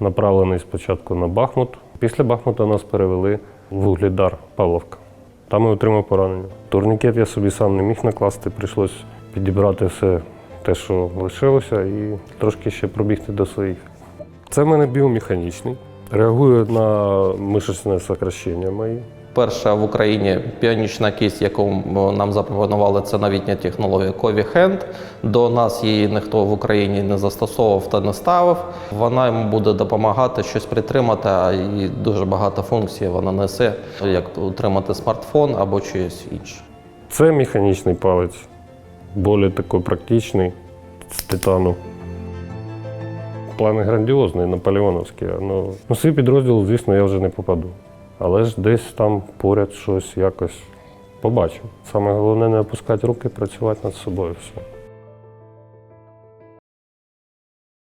направлений спочатку на Бахмут. Після Бахмута нас перевели в Вугледар Павловка. Там я отримав поранення. Турнікет я собі сам не міг накласти, прийшлось підібрати все те, що лишилося, і трошки ще пробігти до своїх. Це в мене біомеханічний. Реагує на мишечне сокращення мої. Перша в Україні піонічна кість, яку нам запропонували, це новітня технологія Кові Hand. До нас її ніхто в Україні не застосовував та не ставив. Вона йому буде допомагати щось притримати, а і дуже багато функцій вона несе, як утримати смартфон або щось інше. Це механічний палець, більш такий практичний, з титану. Плани грандіозні, наполеоновські. Ну, ну, свій підрозділ, звісно, я вже не попаду. Але ж десь там поряд щось якось побачив. Саме головне не опускати руки, працювати над собою. Все.